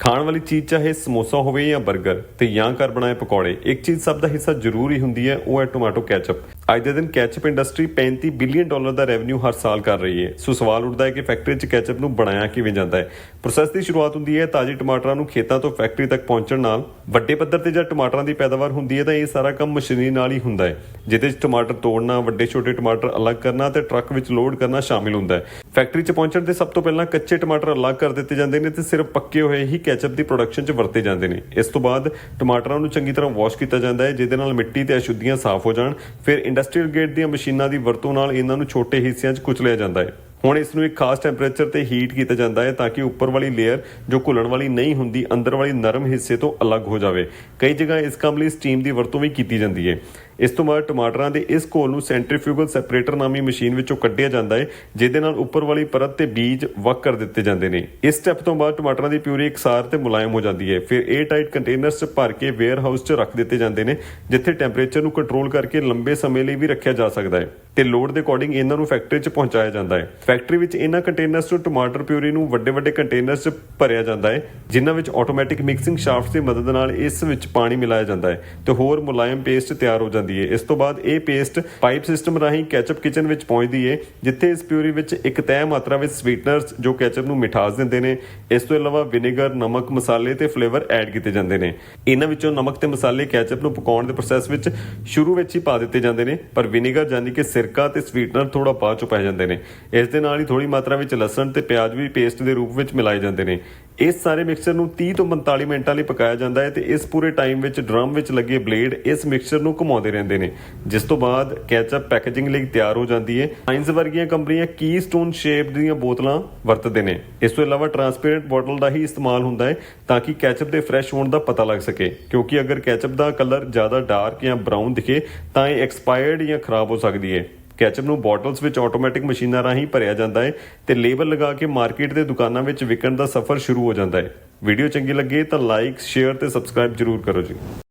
ਖਾਣ ਵਾਲੀ ਚੀਜ਼ ਚਾਹੇ ਸਮੋਸਾ ਹੋਵੇ ਜਾਂ 버ਗਰ ਤੇ ਜਾਂ ਘਰ ਬਣਾਏ ਪਕੌੜੇ, ਇੱਕ ਚੀਜ਼ ਸਭ ਦਾ ਹਿੱਸਾ ਜ਼ਰੂਰੀ ਹੁੰਦੀ ਹੈ, ਉਹ ਹੈ ਟੋਮੈਟੋ ਕੈਚਅਪ ਅੱਜ ਦੇ ਦਿਨ ਕੈਚਅਪ ਇੰਡਸਟਰੀ 35 ਬਿਲੀਅਨ ਡਾਲਰ ਦਾ ਰੈਵਨਿਊ ਹਰ ਸਾਲ ਕਰ ਰਹੀ ਹੈ। ਸੋ ਸਵਾਲ ਉੱਠਦਾ ਹੈ ਕਿ ਫੈਕਟਰੀ 'ਚ ਕੈਚਅਪ ਨੂੰ ਬਣਾਇਆ ਕਿਵੇਂ ਜਾਂਦਾ ਹੈ? ਪ੍ਰੋਸੈਸ ਦੀ ਸ਼ੁਰੂਆਤ ਹੁੰਦੀ ਹੈ ਤਾਜ਼ੇ ਟਮਾਟਰਾਂ ਨੂੰ ਖੇਤਾਂ ਤੋਂ ਫੈਕਟਰੀ ਤੱਕ ਪਹੁੰਚਣ ਨਾਲ। ਵੱਡੇ ਪੱਧਰ ਤੇ ਜਦ ਟਮਾਟਰਾਂ ਦੀ ਪੈਦਾਵਾਰ ਹੁੰਦੀ ਹੈ ਤਾਂ ਇਹ ਸਾਰਾ ਕੰਮ ਮਸ਼ੀਨੀ ਨਾਲ ਹੀ ਹੁੰਦਾ ਹੈ, ਜਿਹਦੇ 'ਚ ਟਮਾਟਰ ਤੋੜਨਾ, ਵੱਡੇ ਛੋਟੇ ਟਮਾਟਰ ਅਲੱਗ ਕਰਨਾ ਤੇ ਟਰੱਕ ਵਿੱਚ ਲੋਡ ਕਰਨਾ ਸ਼ਾਮਿਲ ਹੁੰਦਾ ਹੈ। ਫੈਕਟਰੀ 'ਚ ਪਹੁੰਚਣ ਦੇ ਸਭ ਤੋਂ ਪਹਿਲਾਂ ਕੱਚੇ ਟਮਾਟਰ ਅਲੱਗ ਕਰ ਦਿੱਤੇ ਜਾਂਦੇ ਨੇ ਤੇ ਸਿਰਫ ਪੱਕੇ ਹੋਏ ਹੀ ਕੈਚਅਪ ਦੀ ਪ੍ਰੋਡਕਸ਼ਨ 'ਚ ਵਰਤੇ ਜਾਂਦੇ ਨੇ। ਇਸ ਤੋਂ ਬਾਅਦ ਟਮਾਟਰਾਂ ਨੂੰ ਚੰਗੀ ਤਰ੍ਹਾਂ ਵਾਸ਼ ਕੀਤਾ ਜਾਂਦਾ ਹੈ, ਜਿਹਦੇ ਨਾਲ ਮਿੱਟੀ ਤੇ ਅਸ਼ੁੱਧੀਆਂ ਸਾਫ਼ ਹੋ ਜਾਣ, ਫਿਰ ਇੰਡਸਟਰੀਅਲ ਗੇਟ ਦੀਆਂ ਮਸ਼ੀਨਾਂ ਦੀ ਵਰਤੋਂ ਨਾਲ ਇਹਨਾਂ ਨੂੰ ਛੋਟੇ ਹਿੱਸਿਆਂ 'ਚ ਕੁਚਲਿਆ ਜਾਂਦਾ ਹੈ। ਹੁਣ ਇਸ ਨੂੰ ਇੱਕ ਖਾਸ ਟੈਂਪਰੇਚਰ ਤੇ ਹੀਟ ਕੀਤਾ ਜਾਂਦਾ ਹੈ ਤਾਂ ਕਿ ਉੱਪਰ ਵਾਲੀ ਲੇਅਰ ਜੋ ਘੁਲਣ ਵਾਲੀ ਨਹੀਂ ਹੁੰਦੀ, ਅੰਦਰ ਵਾਲੀ ਨਰਮ ਹਿੱਸੇ ਤੋਂ ਅਲੱਗ ਹੋ ਜਾਵੇ। ਕਈ ਜਗ੍ਹਾ ਇਸ ਕੰਮ ਲਈ ਸਟੀਮ ਦੀ ਵਰਤੋਂ ਵੀ ਕੀਤੀ ਜਾਂਦੀ ਹੈ। ਇਸ ਤੋਂ ਬਾਅਦ ਟਮਾਟਰਾਂ ਦੇ ਇਸ ਘੋਲ ਨੂੰ ਸੈਂਟਰੀਫਿਊਗਲ ਸੈਪਰੇਟਰ ਨਾਮੀ ਮਸ਼ੀਨ ਵਿੱਚੋਂ ਕੱਢਿਆ ਜਾਂਦਾ ਹੈ, ਜਿਹਦੇ ਨਾਲ ਉੱਪਰ ਵਾਲੀ ਪਰਤ ਤੇ ਬੀਜ ਵੱਖ ਕਰ ਦਿੱਤੇ ਜਾਂਦੇ ਨੇ। ਇਸ ਸਟੈਪ ਤੋਂ ਬਾਅਦ ਟਮਾਟਰਾਂ ਦੀ ਪਿਊਰੀ ਇਕਸਾਰ ਤੇ ਮੁਲਾਇਮ ਹੋ ਜਾਂਦੀ ਹੈ। ਫਿਰ 에ਅਰ ਟਾਈਟ ਕੰਟੇਨਰਸ 'ਚ ਭਰ ਕੇ ਵੇਅਰ ਹਾਊਸ 'ਚ ਰੱਖ ਦਿੱਤੇ ਜਾਂਦੇ ਨੇ, ਜਿੱਥੇ ਟੈਂਪਰੇਚਰ ਨੂੰ ਕੰਟਰੋਲ ਕਰਕੇ ਲੰਬੇ ਸਮੇਂ ਲਈ ਵੀ ਰੱਖਿਆ ਜਾ ਸਕਦਾ ਹੈ ਤੇ ਲੋਡ ਦੇ ਅਕੋਰਡਿੰਗ ਇਹਨਾਂ ਨੂੰ ਫੈਕਟਰੀ 'ਚ ਪਹੁੰਚਾਇਆ ਜਾਂਦਾ ਹੈ। ਫੈਕਟਰੀ ਵਿੱਚ ਇਹਨਾਂ ਕੰਟੇਨਰਸ ਤੋਂ ਟਮਾਟਰ ਪਿਊਰੀ ਨੂੰ ਵੱਡੇ ਵੱਡੇ ਕੰਟੇਨਰਸ 'ਚ ਭਰਿਆ ਜਾਂਦਾ ਹੈ, ਜਿਨ੍ਹਾਂ ਵਿੱਚ ਆਟੋਮੈਟਿਕ ਮਿਕਸਿੰਗ ਸ਼ਾਫਟ ਦੀ ਮਦਦ ਨਾਲ ਇਸ ਵਿੱਚ ਪਾਣੀ ਮਿਲਾਇਆ ਜਾਂਦਾ ਹੈ ਤੇ ਹੋਰ ਮੁਲਾਇਮ ਪੇਸਟ ਤਿਆਰ ਹੋ ਜਾਂਦਾ ਹੈ ਇਸ ਤੋਂ ਬਾਅਦ ਇਹ ਪੇਸਟ ਪਾਈਪ ਸਿਸਟਮ ਰਾਹੀਂ ਕੈਚਅਪ ਕਿਚਨ ਵਿੱਚ ਪਹੁੰਚਦੀ ਹੈ ਜਿੱਥੇ ਇਸ ਪਿਊਰੀ ਵਿੱਚ ਇੱਕ ਤੈਅ ਮਾਤਰਾ ਵਿੱਚ ਸਵੀਟਨਰਸ ਜੋ ਕੈਚਅਪ ਨੂੰ ਮਿਠਾਸ ਦਿੰਦੇ ਨੇ। ਇਸ ਤੋਂ ਇਲਾਵਾ ਵਿਨੇਗਰ ਨਮਕ, ਮਸਾਲੇ ਤੇ ਫਲੇਵਰ ਐਡ ਕੀਤੇ ਜਾਂਦੇ ਨੇ। ਇਹਨਾਂ ਵਿੱਚੋਂ ਨਮਕ ਤੇ ਮਸਾਲੇ ਕੈਚਅਪ ਨੂੰ ਪਕਾਉਣ ਦੇ ਪ੍ਰੋਸੈਸ ਵਿੱਚ ਸ਼ੁਰੂ ਵਿੱਚ ਹੀ ਪਾ ਦਿੱਤੇ ਜਾਂਦੇ ਨੇ, ਪਰ ਵਿਨੇਗਰ ਯਾਨੀ ਕਿ ਸਿਰਕਾ ਤੇ ਸਵੀਟਨਰ ਥੋੜਾ ਬਾਅਦ ਚੋਂ ਪੈ ਜਾਂਦੇ ਨੇ। ਇਸ ਦੇ ਨਾਲ ਹੀ ਥੋੜੀ ਮਾਤਰਾ ਵਿੱਚ ਲਸਣ ਤੇ ਪਿਆਜ਼ ਵੀ ਪੇਸਟ ਦੇ ਰੂਪ ਵਿੱਚ ਮਿਲਾਏ ਜਾਂਦੇ ਨੇ। ਇਸ ਸਾਰੇ ਮਿਕਸਚਰ ਨੂੰ 30 ਤੋਂ 45 ਮਿੰਟਾਂ ਲਈ ਪਕਾਇਆ ਜਾਂਦਾ ਹੈ ਤੇ ਇਸ ਪੂਰੇ ਟਾਈਮ ਵਿੱਚ ਡਰਮ ਵਿੱਚ ਲੱਗੇ ਬਲੇਡ ਇਸ ਮਿਕਸਚਰ ਨੂੰ ਘੁਮਾਉਂਦੇ ਰਹਿੰਦੇ ਨੇ। ਜਿਸ ਤੋਂ ਬਾਅਦ ਕੈਚਅਪ ਪੈਕੇਜਿੰਗ ਲਈ ਤਿਆਰ ਹੋ ਜਾਂਦੀ ਹੈ। ਹਾਈਨਜ਼ ਵਰਗੀਆਂ ਕੰਪਨੀਆਂ ਕੀਸਟੋਨ ਸ਼ੇਪ ਦੀਆਂ ਬੋਤਲਾਂ ਵਰਤਦੇ ਨੇ। ਇਸ ਤੋਂ ਇਲਾਵਾ ਟਰਾਂਸਪੇਰੈਂਟ ਬੋਟਲ ਦਾ ਹੀ ਇਸਤੇਮਾਲ ਹੁੰਦਾ ਹੈ ਤਾਂ ਕਿ ਕੈਚਅਪ ਦੇ ਫਰੈਸ਼ ਹੋਣ ਦਾ ਪਤਾ ਲੱਗ ਸਕੇ। ਕਿਉਂਕਿ ਅਗਰ ਕੈਚਅਪ ਦਾ ਕਲਰ ਜ਼ਿਆਦਾ ਡਾਰਕ ਜਾਂ ਬਰਾਊਨ ਦਿਖੇ, ਤਾਂ ਇਹ ਐਕਸਪਾਇਰਡ ਜਾਂ ਖਰਾਬ ਹੋ ਸਕਦੀ ਹੈ। ਕੈਚਅਪ ਨੂੰ ਬੋਟਲਸ ਵਿੱਚ ਆਟੋਮੈਟਿਕ ਮਸ਼ੀਨਾਂ ਰਾਹੀਂ ਭਰਿਆ ਜਾਂਦਾ ਹੈ ਤੇ ਲੇਬਲ ਲਗਾ ਕੇ ਮਾਰਕੀਟ ਦੇ ਦੁਕਾਨਾਂ ਵਿੱਚ ਵਿਕਣ ਦਾ ਸਫ਼ਰ ਸ਼ੁਰੂ ਹੋ ਜਾਂਦਾ ਹੈ। ਵੀਡੀਓ ਚੰਗੀ ਲੱਗੇ ਤਾਂ ਲਾਈਕ ਸ਼ੇਅਰ ਤੇ ਸਬਸਕ੍ਰਾਈਬ ਜਰੂਰ ਕਰੋ ਜੀ।